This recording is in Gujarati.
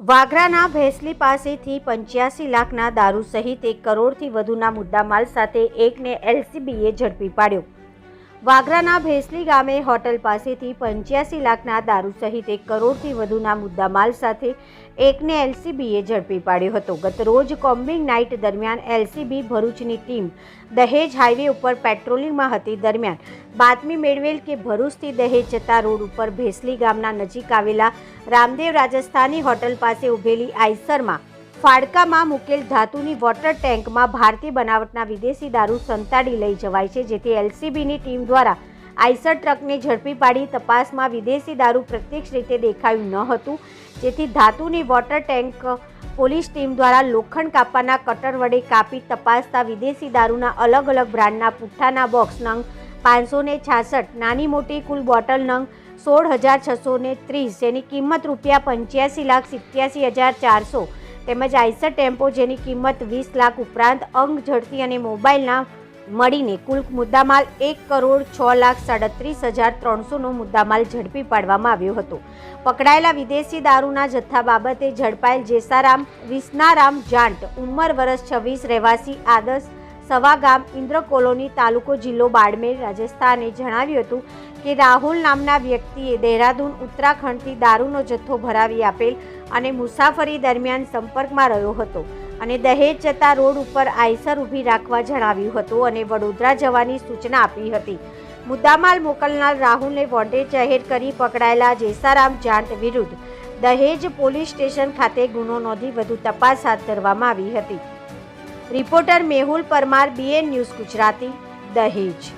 વાગરાના ભેંસલી પાસેથી પંચ્યાસી લાખના દારૂ સહિત એક કરોડથી વધુના મુદ્દામાલ સાથે એકને એલસીબીએ ઝડપી પાડ્યો. વાગરાના ભેસલી ગામે હોટલ પાસેથી પંચ્યાસી લાખના દારૂ સહિત એક કરોડથી વધુના મુદ્દામાલ સાથે એકને એલસીબીએ ઝડપી પાડ્યો હતો. ગત રોજ કોમ્બિંગ નાઇટ દરમિયાન એલસીબી ભરૂચની ટીમ દહેજ હાઈવે ઉપર પેટ્રોલિંગમાં હતી. દરમિયાન બાતમી મેળવેલ કે ભરૂચથી દહેજ જતા રોડ ઉપર ભેસલી ગામના નજીક આવેલા રામદેવ રાજસ્થાની હોટલ પાસે ઊભેલી આઈસરમાં ફાડકામાં મૂકેલ ધાતુની વોટર ટેન્કમાં ભારતીય બનાવટના વિદેશી દારૂ સંતાડી લઈ જવાય છે, જેથી એલસીબીની ટીમ દ્વારા આઈસર ટ્રકને ઝડપી પાડી તપાસમાં વિદેશી દારૂ પ્રત્યક્ષ રીતે દેખાયું ન હતું, જેથી ધાતુની વોટર ટેન્ક પોલીસ ટીમ દ્વારા લોખંડ કાપવાના કટર વડે કાપી તપાસતા વિદેશી દારૂના અલગ અલગ બ્રાન્ડના પુઠ્ઠાના બોક્સ નંગ પાંચસો ને છાસઠ, નાની મોટી કુલ બોટલ નંગ સોળ હજાર છસો ત્રીસ, જેની કિંમત રૂપિયા પંચ્યાસી લાખ સિત્યાસી હજાર ચારસો તેમજ આઈસર ટેમ્પો જેની કિંમત વીસ લાખ ઉપરાંત અંગ, ઝડપી અને મોબાઈલના મળીને કુલ મુદ્દામાલ એક કરોડ છ લાખ સાડત્રીસ હજાર ત્રણસોનો મુદ્દામાલ ઝડપી પાડવામાં આવ્યો હતો. પકડાયેલા વિદેશી દારૂના જથ્થા બાબતે ઝડપાયેલ જેસારામ, વિસનારામ જાંટ, ઉંમર વર્ષ છવ્વીસ, રહેવાસી આદર્શ સવા ગામ ઇન્દ્ર કોલોની તાલુકો જિલ્લો બાડમેર, રાજસ્થાને જણાવ્યું હતું કે રાહુલ નામના વ્યક્તિએ દહેરાદૂન ઉત્તરાખંડથી દારૂનો જથ્થો ભરાવી આપેલ અને મુસાફરી દરમિયાન સંપર્કમાં રહ્યો હતો અને દહેજ જતા રોડ ઉપર આઈસર ઊભી રાખવા જણાવ્યું હતું અને વડોદરા જવાની સૂચના આપી હતી. મુદ્દામાલ મોકલનાર રાહુલને વોન્ટેડ જાહેર કરી પકડાયેલા જેસારામ જાંટ વિરુદ્ધ દહેજ પોલીસ સ્ટેશન ખાતે ગુનો નોંધી વધુ તપાસ હાથ ધરવામાં આવી હતી. Reporter Mehul Parmar BN news Gujarati Dahej.